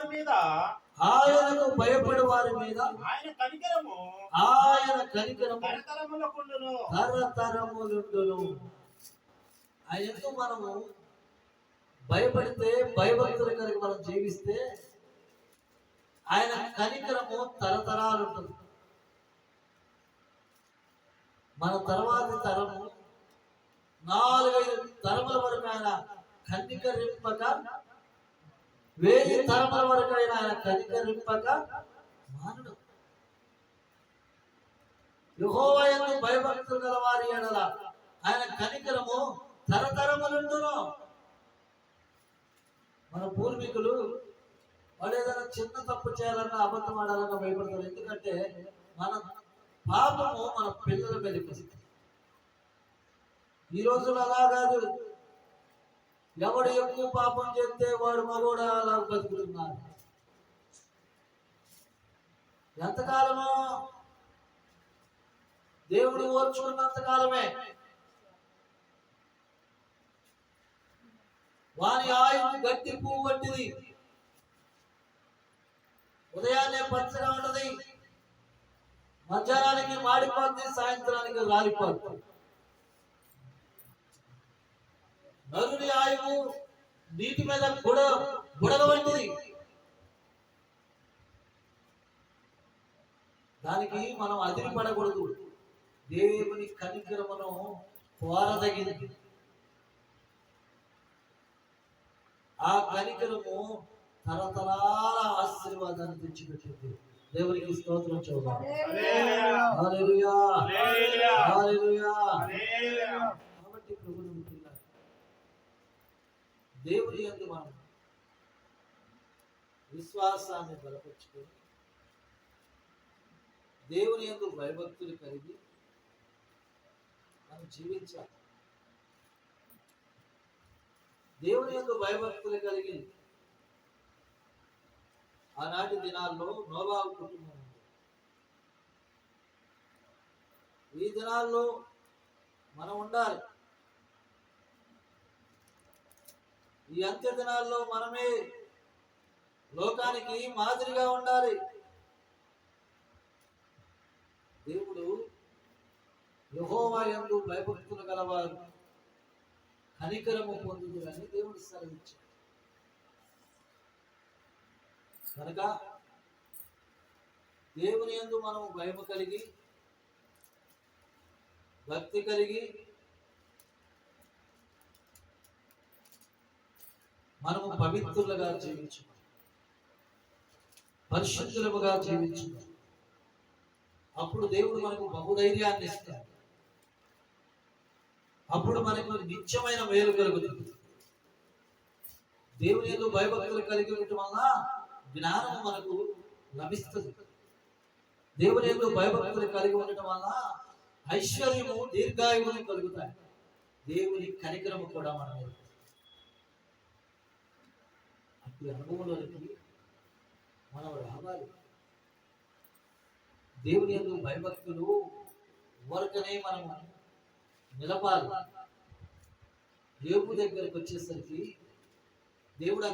వారి మీద ఆయనకు భయపడే వారి మీద ఆయన కనికరము ఆయన కనికరము తరతరములకుండును తరతరములుండును. ఆయనకు మనము భయపడితే భయభక్తులు కనుక మనం జీవిస్తే ఆయన కనికరము తరతరాలు ఉంటుంది మన తర్వాతి తరము నాలుగైదు తరముల వరకు ఆయన కనికరింపక వేయి తరముల వరకు ఆయన ఆయన కనికరింపక మానడు. యుహోవయందు భయభక్తులు గల వారి ఎడల ఆయన కనికరము తరతరములుండును. మన పూర్వీకులు వాళ్ళు ఏదైనా చిన్న తప్పు చేయాలన్నా అబద్ధం ఆడాలన్నా భయపడతారు. ఎందుకంటే మన పాపము మన పిల్లల మీద ఈ రోజుల్లో అలా కాదు. ఎవడు ఎక్కువ పాపం చేస్తే వాడు మగోడు అలా బతుకుతున్నారు ఎంతకాలమో దేవుడు ఓర్చుకున్నంత కాలమే వాని ఆయువు గట్టి పువ్వు వంటిది. ఉదయాన్నే పచ్చగా ఉంటది. మధ్యాహ్నానికి మాడిపోద్ది సాయంత్రానికి రాలిపోద్ది. ఆయువు నీటి మీద బుడ బుడగ వంటిది దానికి మనం అదిరి పడకూడదు దేవుని కనికరమును కోరదగింది ఆ కనికరము తరతరాల ఆశీర్వాదాన్ని తెచ్చిపెట్టింది. దేవునికి స్తోత్రం చూద్దాం దేవుని ఎందు మనం విశ్వాసాన్ని బలపరుచుకొని దేవుని ఎందు భయభక్తులు కలిగి మనం జీవించాలి. దేవుని యొక్క భయభక్తులు కలిగి ఆనాటి దినాల్లో నోబాబు కుటుంబం ఈ దినాల్లో మనం ఉండాలి. ఈ అంత్య దినాల్లో మనమే లోకానికి మాదిరిగా ఉండాలి. దేవుడు యహోవా యందు భయభక్తులు గలవారు. కనికరము పొందుదురని దేవుడు సెలవిచ్చాడు. కనుక దేవుని యందు మనం భయము కలిగి భక్తి కలిగి మనము పవిత్రులుగా జీవించు పరిశుద్ధులుగా జీవించు అప్పుడు దేవుడు మనకు బహుధైర్యాన్ని ఇస్తాడు. అప్పుడు మనకు నిత్యమైన మేలు కలుగుతుంది. దేవుని ఎందు భయభక్తులు కలిగి ఉండటం వల్ల జ్ఞానం మనకు లభిస్తుంది. దేవుని ఎందు భయభక్తులు కలిగి ఉండటం వల్ల ఐశ్వర్యము దీర్ఘాయువులు కలుగుతాయి. దేవుని కనికరము కూడా మన ఈ అనుభవంలోనికి మనం రావాలి. దేవుని యొక్క భయభక్తులు వరకనే మనం నిలపాలి. దేవుడి దగ్గరకు వచ్చేసరికి దేవుడు